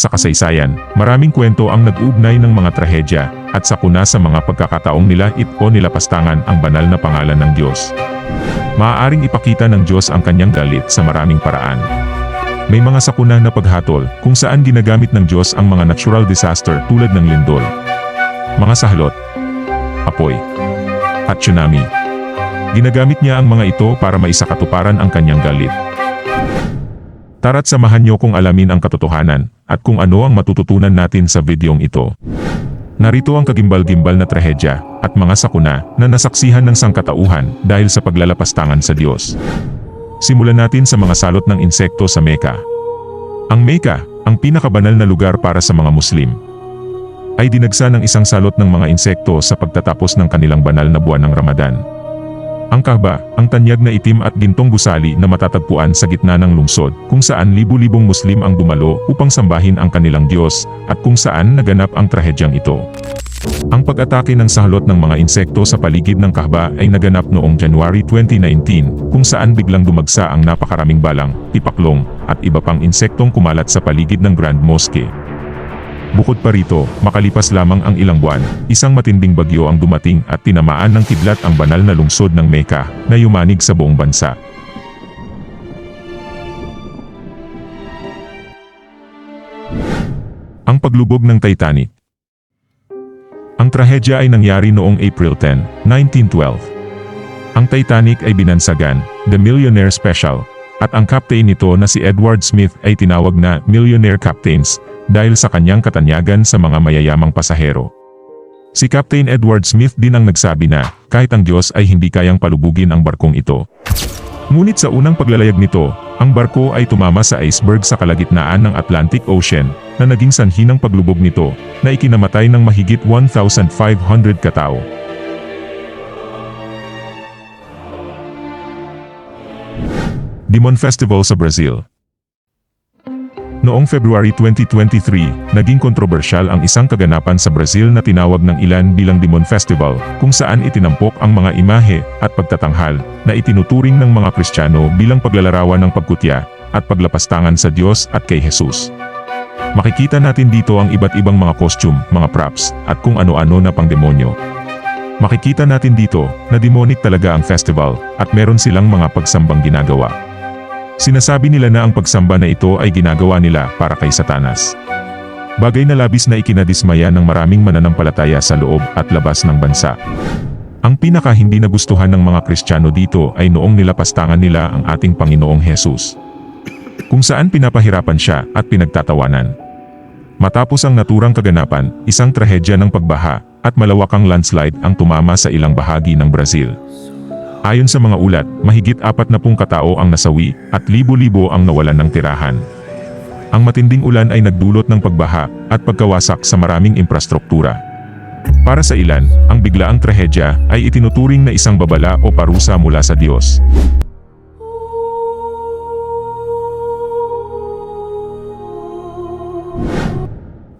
Sa kasaysayan, maraming kwento ang nag-ugnay ng mga trahedya at sakuna sa mga pagkakataong nilait o nilapastangan ang banal na pangalan ng Diyos. Maaaring ipakita ng Diyos ang kanyang galit sa maraming paraan. May mga sakuna na paghatol kung saan ginagamit ng Diyos ang mga natural disaster tulad ng lindol, mga sahlot, apoy, at tsunami. Ginagamit niya ang mga ito para maisakatuparan ang kanyang galit. Tara't samahan niyo kung alamin ang katotohanan at kung ano ang matututunan natin sa videong ito. Narito ang kagimbal-gimbal na trahedya at mga sakuna na nasaksihan ng sangkatauhan dahil sa paglalapastangan sa Diyos. Simulan natin sa mga salot ng insekto sa Mecca. Ang Mecca, ang pinakabanal na lugar para sa mga Muslim, ay dinagsa ng isang salot ng mga insekto sa pagtatapos ng kanilang banal na buwan ng Ramadan. Ang Kaaba, ang tanyag na itim at gintong gusali na matatagpuan sa gitna ng lungsod, kung saan libu-libong Muslim ang dumalo upang sambahin ang kanilang Diyos, at kung saan naganap ang trahedyang ito. Ang pag-atake ng sahlot ng mga insekto sa paligid ng Kaaba ay naganap noong January 2019, kung saan biglang dumagsa ang napakaraming balang, tipaklong, at iba pang insektong kumalat sa paligid ng Grand Mosque. Bukod pa rito, makalipas lamang ang ilang buwan, isang matinding bagyo ang dumating at tinamaan ng kidlat ang banal na lungsod ng Mecca na yumanig sa buong bansa. Ang paglubog ng Titanic Ang trahedya ay nangyari noong April 10, 1912. Ang Titanic ay binansagan, The Millionaire Special, at ang captain nito na si Edward Smith ay tinawag na Millionaire Captains dahil sa kanyang katanyagan sa mga mayayamang pasahero. Si Captain Edward Smith din ang nagsabi na, kahit ang Diyos ay hindi kayang palubugin ang barkong ito. Ngunit sa unang paglalayag nito, ang barko ay tumama sa iceberg sa kalagitnaan ng Atlantic Ocean, na naging sanhi ng paglubog nito, na ikinamatay ng mahigit 1,500 katao. Demon Festival sa Brazil Noong February 2023, naging kontrobersyal ang isang kaganapan sa Brazil na tinawag ng ilan bilang Demon Festival, kung saan itinampok ang mga imahe at pagtatanghal na itinuturing ng mga Kristiyano bilang paglalarawan ng pagkutya at paglapastangan sa Diyos at kay Jesus. Makikita natin dito ang iba't ibang mga costume, mga props, at kung ano-ano na pangdemonyo. Makikita natin dito na demonic talaga ang festival at meron silang mga pagsambang ginagawa. Sinasabi nila na ang pagsamba na ito ay ginagawa nila para kay Satanas. Bagay na labis na ikinadismaya ng maraming mananampalataya sa loob at labas ng bansa. Ang pinaka hindi nagustuhan ng mga Kristiyano dito ay noong nilapastangan nila ang ating Panginoong Hesus. Kung saan pinapahirapan siya at pinagtatawanan. Matapos ang naturang kaganapan, isang trahedya ng pagbaha at malawakang landslide ang tumama sa ilang bahagi ng Brazil. Ayon sa mga ulat, mahigit apat na pung katao ang nasawi at libo-libo ang nawalan ng tirahan. Ang matinding ulan ay nagdulot ng pagbaha at pagkawasak sa maraming infrastruktura. Para sa ilan, ang biglaang trahedya ay itinuturing na isang babala o parusa mula sa Diyos.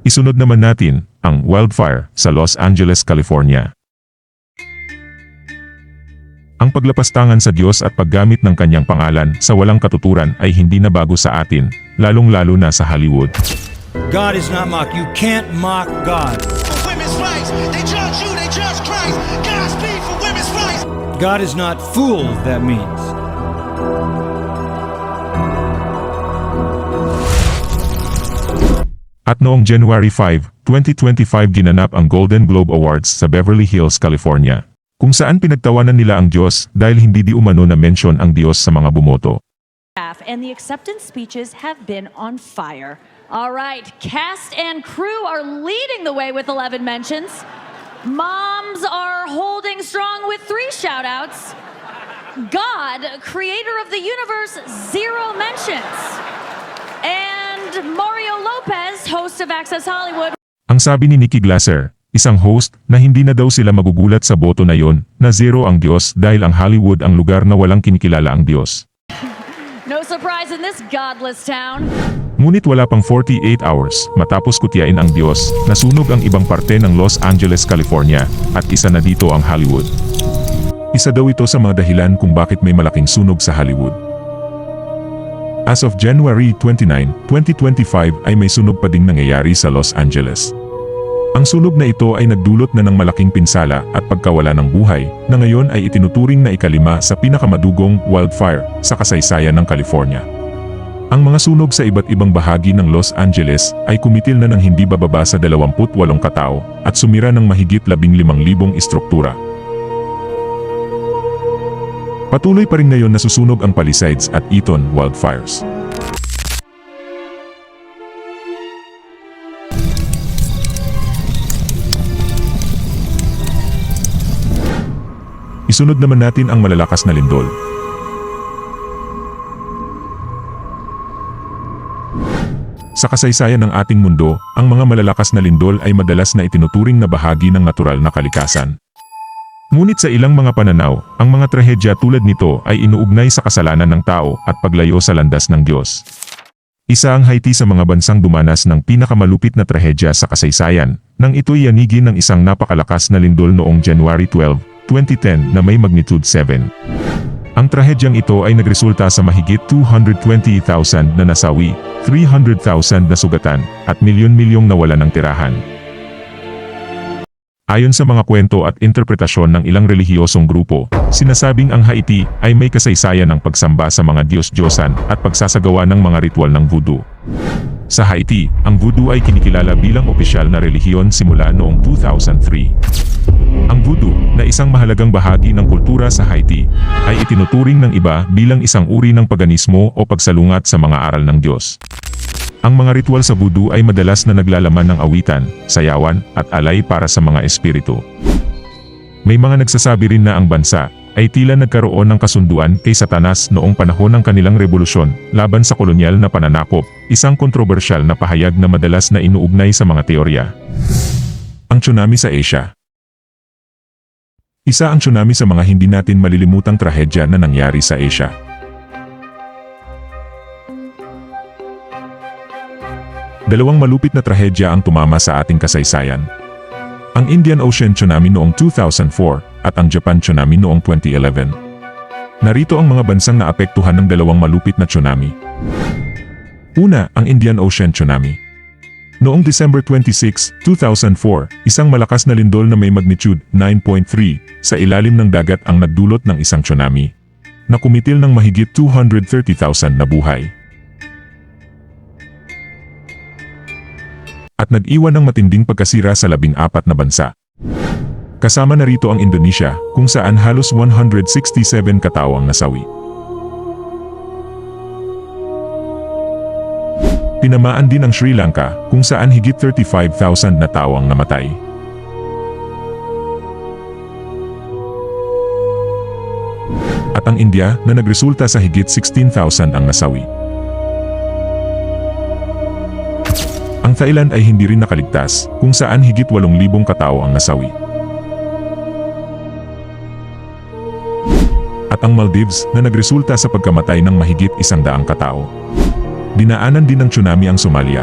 Isunod naman natin ang wildfire sa Los Angeles, California. Ang paglapastangan sa Diyos at paggamit ng kanyang pangalan sa walang katuturan ay hindi na bago sa atin, lalong-lalo na sa Hollywood. God is not mocked. You can't mock God. for women's rights. They judge you, they judge Christ. Godspeed for women's rights. God is not fooled, that means. At noong January 5, 2025 ginanap ang Golden Globe Awards sa Beverly Hills, California. Kung saan pinagtawanan nila ang Diyos dahil hindi di umano na mention ang Diyos sa mga bumoto. and the acceptance speeches have been on fire. All right, cast and crew are leading the way with 11 mentions. Moms are holding strong with three shout outs. God, creator of the universe, zero mentions. And Mario Lopez, host of Access Hollywood, Ang sabi ni Nikki Glasser, isang host, na hindi na daw sila magugulat sa boto na yon, na zero ang Diyos dahil ang Hollywood ang lugar na walang kinikilala ang Diyos. no surprise in this godless town. Ngunit wala pang 48 hours matapos kutyain ang Diyos, nasunog ang ibang parte ng Los Angeles, California, at isa na dito ang Hollywood. Isa daw ito sa mga dahilan kung bakit may malaking sunog sa Hollywood. As of January 29, 2025 ay may sunog pa ding nangyayari sa Los Angeles. Ang sunog na ito ay nagdulot na ng malaking pinsala at pagkawala ng buhay na ngayon ay itinuturing na ikalima sa pinakamadugong wildfire sa kasaysayan ng California. Ang mga sunog sa iba't ibang bahagi ng Los Angeles ay kumitil na ng hindi bababa sa 28 katao at sumira ng mahigit 15,000 istruktura. Patuloy pa rin ngayon nasusunog ang Palisades at Eaton wildfires. Isunod naman natin ang malalakas na lindol. Sa kasaysayan ng ating mundo, ang mga malalakas na lindol ay madalas na itinuturing na bahagi ng natural na kalikasan. Ngunit sa ilang mga pananaw, ang mga trahedya tulad nito ay inuugnay sa kasalanan ng tao at paglayo sa landas ng Diyos. Isa ang Haiti sa mga bansang dumanas ng pinakamalupit na trahedya sa kasaysayan, nang ito'y yanigin ng isang napakalakas na lindol noong January 12, 2010 na may magnitude 7. Ang trahedyang ito ay nagresulta sa mahigit 220,000 na nasawi, 300,000 na sugatan, at milyon-milyong nawala ng tirahan. Ayon sa mga kwento at interpretasyon ng ilang relihiyosong grupo, sinasabing ang Haiti ay may kasaysayan ng pagsamba sa mga Diyos-Diyosan at pagsasagawa ng mga ritual ng voodoo. Sa Haiti, ang voodoo ay kinikilala bilang opisyal na relihiyon simula noong 2003. Ang voodoo, na isang mahalagang bahagi ng kultura sa Haiti, ay itinuturing ng iba bilang isang uri ng paganismo o pagsalungat sa mga aral ng Diyos. Ang mga ritual sa voodoo ay madalas na naglalaman ng awitan, sayawan, at alay para sa mga espiritu. May mga nagsasabi rin na ang bansa ay tila nagkaroon ng kasunduan kay Satanas noong panahon ng kanilang revolusyon laban sa kolonyal na pananakop, isang kontrobersyal na pahayag na madalas na inuugnay sa mga teorya. Ang tsunami sa Asia Isa ang tsunami sa mga hindi natin malilimutang trahedya na nangyari sa Asia. Dalawang malupit na trahedya ang tumama sa ating kasaysayan. Ang Indian Ocean Tsunami noong 2004 at ang Japan Tsunami noong 2011. Narito ang mga bansang naapektuhan ng dalawang malupit na tsunami. Una, ang Indian Ocean Tsunami. Noong December 26, 2004, isang malakas na lindol na may magnitude 9.3 sa ilalim ng dagat ang nagdulot ng isang tsunami na kumitil ng mahigit 230,000 na buhay. at nag-iwan ng matinding pagkasira sa labing apat na bansa. Kasama na rito ang Indonesia, kung saan halos 167 katao ang nasawi. Tinamaan din ang Sri Lanka, kung saan higit 35,000 na tao ang namatay. At ang India na nagresulta sa higit 16,000 ang nasawi. Ang Thailand ay hindi rin nakaligtas, kung saan higit 8,000 katao ang nasawi. At ang Maldives na nagresulta sa pagkamatay ng mahigit isang daang katao. Dinaanan din ng tsunami ang Somalia.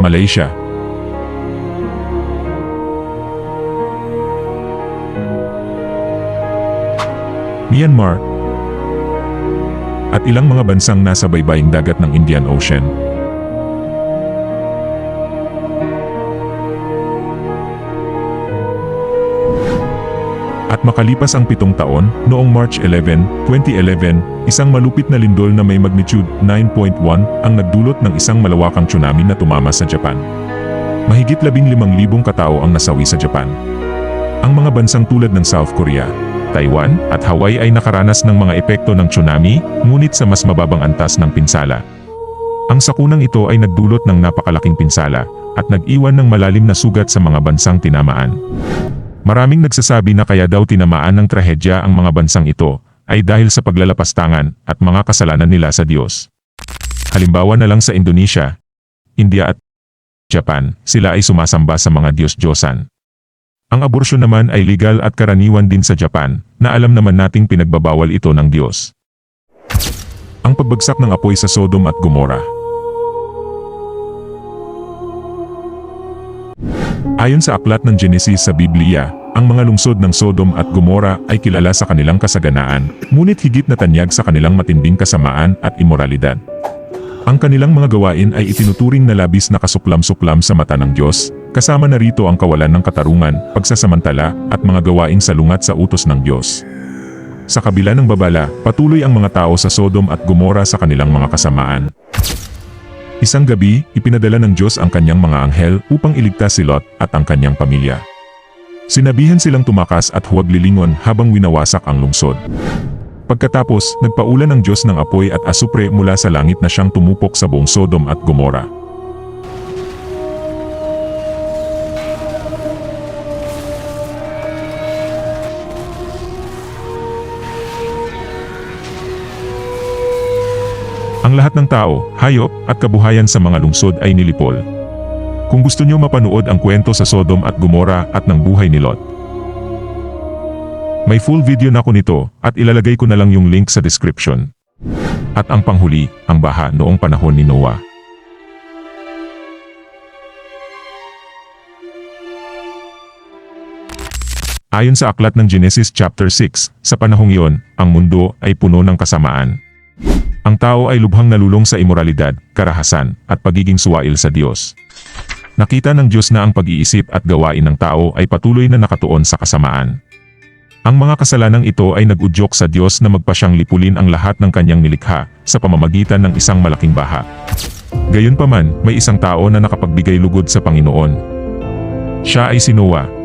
Malaysia. Myanmar, at ilang mga bansang nasa baybaying dagat ng Indian Ocean. At makalipas ang pitong taon, noong March 11, 2011, isang malupit na lindol na may magnitude 9.1 ang nagdulot ng isang malawakang tsunami na tumama sa Japan. Mahigit 15,000 katao ang nasawi sa Japan. Ang mga bansang tulad ng South Korea, Taiwan at Hawaii ay nakaranas ng mga epekto ng tsunami, ngunit sa mas mababang antas ng pinsala. Ang sakunang ito ay nagdulot ng napakalaking pinsala at nag-iwan ng malalim na sugat sa mga bansang tinamaan. Maraming nagsasabi na kaya daw tinamaan ng trahedya ang mga bansang ito ay dahil sa paglalapastangan at mga kasalanan nila sa Diyos. Halimbawa na lang sa Indonesia, India at Japan, sila ay sumasamba sa mga Diyos-Diyosan. Ang abortion naman ay legal at karaniwan din sa Japan, na alam naman nating pinagbabawal ito ng Diyos. Ang pagbagsak ng apoy sa Sodom at Gomora Ayon sa aklat ng Genesis sa Biblia, ang mga lungsod ng Sodom at Gomora ay kilala sa kanilang kasaganaan, ngunit higit na tanyag sa kanilang matinding kasamaan at imoralidad. Ang kanilang mga gawain ay itinuturing na labis na kasuklam-suklam sa mata ng Diyos, kasama na rito ang kawalan ng katarungan, pagsasamantala, at mga gawaing salungat sa utos ng Diyos. Sa kabila ng babala, patuloy ang mga tao sa Sodom at Gomora sa kanilang mga kasamaan. Isang gabi, ipinadala ng Diyos ang kanyang mga anghel upang iligtas si Lot at ang kanyang pamilya. Sinabihan silang tumakas at huwag lilingon habang winawasak ang lungsod. Pagkatapos, nagpaulan ng Diyos ng apoy at asupre mula sa langit na siyang tumupok sa buong Sodom at Gomora. Lahat ng tao, hayop, at kabuhayan sa mga lungsod ay nilipol. Kung gusto niyo mapanood ang kwento sa Sodom at Gomora at ng buhay ni Lot, may full video na ko nito at ilalagay ko na lang yung link sa description. At ang panghuli, ang baha noong panahon ni Noah. Ayon sa aklat ng Genesis chapter 6, sa panahong iyon, ang mundo ay puno ng kasamaan. Ang tao ay lubhang nalulong sa imoralidad, karahasan, at pagiging suwail sa Diyos. Nakita ng Diyos na ang pag-iisip at gawain ng tao ay patuloy na nakatuon sa kasamaan. Ang mga kasalanang ito ay nag-udyok sa Diyos na magpasyang lipulin ang lahat ng kanyang nilikha sa pamamagitan ng isang malaking baha. Gayunpaman, may isang tao na nakapagbigay lugod sa Panginoon. Siya ay si Noah.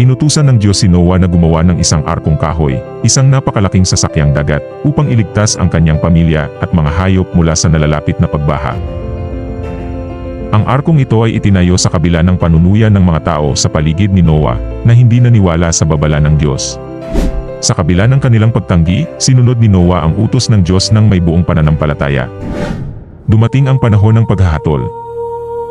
Inutusan ng Diyos si Noah na gumawa ng isang arkong kahoy, isang napakalaking sasakyang dagat, upang iligtas ang kanyang pamilya at mga hayop mula sa nalalapit na pagbaha. Ang arkong ito ay itinayo sa kabila ng panunuyan ng mga tao sa paligid ni Noah na hindi naniwala sa babala ng Diyos. Sa kabila ng kanilang pagtanggi, sinunod ni Noah ang utos ng Diyos ng may buong pananampalataya. Dumating ang panahon ng paghahatol.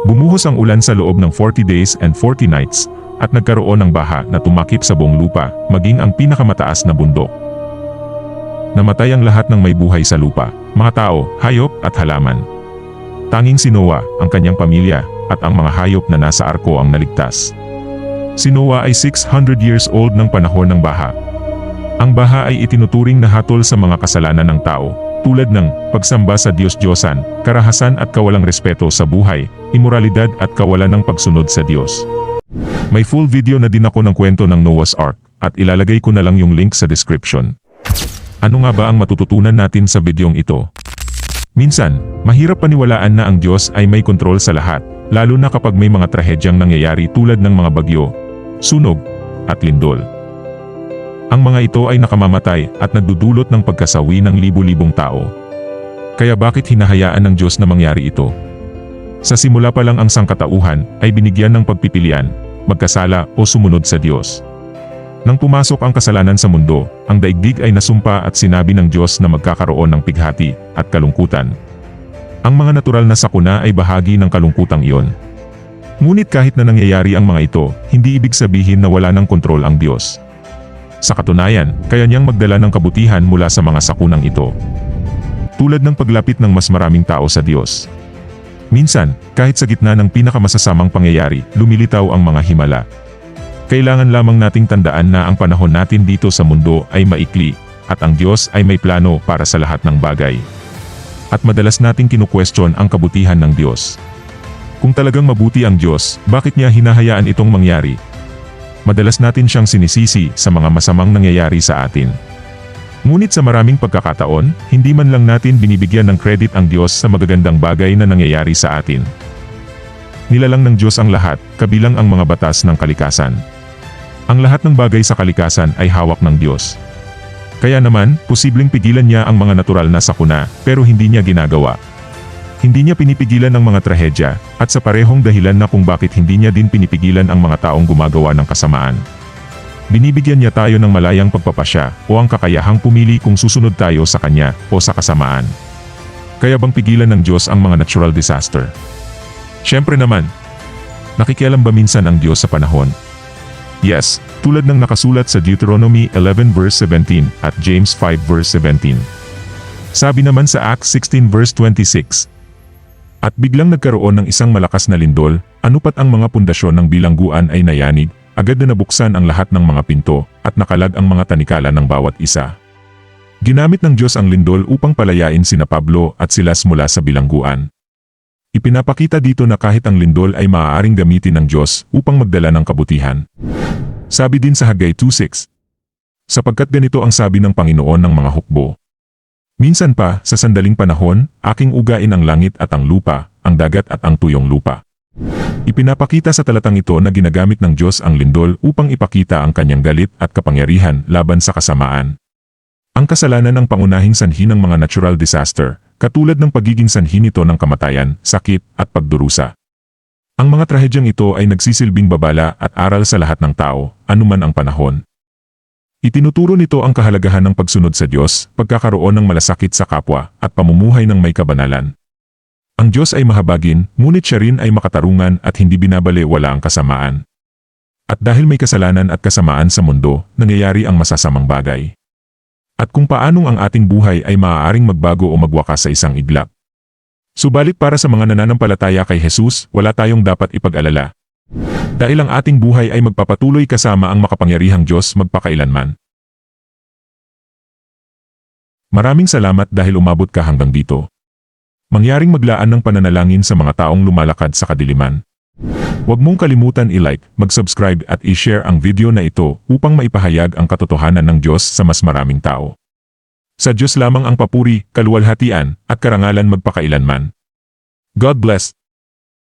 Bumuhos ang ulan sa loob ng 40 days and 40 nights at nagkaroon ng baha na tumakip sa buong lupa, maging ang pinakamataas na bundok. Namatay ang lahat ng may buhay sa lupa, mga tao, hayop at halaman. Tanging si Noah, ang kanyang pamilya, at ang mga hayop na nasa arko ang naligtas. Si Noah ay 600 years old ng panahon ng baha. Ang baha ay itinuturing na hatol sa mga kasalanan ng tao, tulad ng pagsamba sa Diyos-Diyosan, karahasan at kawalang respeto sa buhay, imoralidad at kawalan ng pagsunod sa Diyos. May full video na din ako ng kwento ng Noah's Ark, at ilalagay ko na lang yung link sa description. Ano nga ba ang matututunan natin sa videong ito? Minsan, mahirap paniwalaan na ang Diyos ay may kontrol sa lahat, lalo na kapag may mga trahedyang nangyayari tulad ng mga bagyo, sunog, at lindol. Ang mga ito ay nakamamatay at nagdudulot ng pagkasawi ng libu-libong tao. Kaya bakit hinahayaan ng Diyos na mangyari ito? Sa simula pa lang ang sangkatauhan ay binigyan ng pagpipilian, magkasala o sumunod sa Diyos. Nang pumasok ang kasalanan sa mundo, ang daigdig ay nasumpa at sinabi ng Diyos na magkakaroon ng pighati at kalungkutan. Ang mga natural na sakuna ay bahagi ng kalungkutang iyon. Ngunit kahit na nangyayari ang mga ito, hindi ibig sabihin na wala ng kontrol ang Diyos. Sa katunayan, kaya niyang magdala ng kabutihan mula sa mga sakunang ito. Tulad ng paglapit ng mas maraming tao sa Diyos. Minsan, kahit sa gitna ng pinakamasasamang pangyayari, lumilitaw ang mga himala. Kailangan lamang nating tandaan na ang panahon natin dito sa mundo ay maikli, at ang Diyos ay may plano para sa lahat ng bagay. At madalas nating kinukwestiyon ang kabutihan ng Diyos. Kung talagang mabuti ang Diyos, bakit niya hinahayaan itong mangyari? Madalas natin siyang sinisisi sa mga masamang nangyayari sa atin. Ngunit sa maraming pagkakataon, hindi man lang natin binibigyan ng credit ang Diyos sa magagandang bagay na nangyayari sa atin. Nilalang ng Diyos ang lahat, kabilang ang mga batas ng kalikasan. Ang lahat ng bagay sa kalikasan ay hawak ng Diyos. Kaya naman, posibleng pigilan niya ang mga natural na sakuna, pero hindi niya ginagawa. Hindi niya pinipigilan ang mga trahedya, at sa parehong dahilan na kung bakit hindi niya din pinipigilan ang mga taong gumagawa ng kasamaan. Binibigyan niya tayo ng malayang pagpapasya o ang kakayahang pumili kung susunod tayo sa Kanya o sa kasamaan. Kaya bang pigilan ng Diyos ang mga natural disaster? Siyempre naman, nakikialam ba minsan ang Diyos sa panahon? Yes, tulad ng nakasulat sa Deuteronomy 11 verse 17 at James 5 verse 17. Sabi naman sa Acts 16 verse 26, At biglang nagkaroon ng isang malakas na lindol, anupat ang mga pundasyon ng bilangguan ay nayanig, agad na nabuksan ang lahat ng mga pinto, at nakalag ang mga tanikala ng bawat isa. Ginamit ng Diyos ang lindol upang palayain sina Pablo at Silas mula sa bilangguan. Ipinapakita dito na kahit ang lindol ay maaaring gamitin ng Diyos upang magdala ng kabutihan. Sabi din sa Hagay 2.6, Sapagkat ganito ang sabi ng Panginoon ng mga hukbo. Minsan pa, sa sandaling panahon, aking ugain ang langit at ang lupa, ang dagat at ang tuyong lupa. Ipinapakita sa talatang ito na ginagamit ng Diyos ang lindol upang ipakita ang kanyang galit at kapangyarihan laban sa kasamaan. Ang kasalanan ang pangunahing sanhi ng mga natural disaster, katulad ng pagiging sanhi nito ng kamatayan, sakit, at pagdurusa. Ang mga trahedyang ito ay nagsisilbing babala at aral sa lahat ng tao, anuman ang panahon. Itinuturo nito ang kahalagahan ng pagsunod sa Diyos, pagkakaroon ng malasakit sa kapwa, at pamumuhay ng may kabanalan. Ang Diyos ay mahabagin, ngunit siya rin ay makatarungan at hindi binabali wala ang kasamaan. At dahil may kasalanan at kasamaan sa mundo, nangyayari ang masasamang bagay. At kung paanong ang ating buhay ay maaaring magbago o magwakas sa isang iglap. Subalit para sa mga nananampalataya kay Jesus, wala tayong dapat ipag-alala. Dahil ang ating buhay ay magpapatuloy kasama ang makapangyarihang Diyos magpakailanman. Maraming salamat dahil umabot ka hanggang dito. Mangyaring maglaan ng pananalangin sa mga taong lumalakad sa kadiliman. Huwag mong kalimutan i-like, mag-subscribe at i-share ang video na ito upang maipahayag ang katotohanan ng Diyos sa mas maraming tao. Sa Diyos lamang ang papuri, kaluwalhatian, at karangalan magpakailanman. God bless.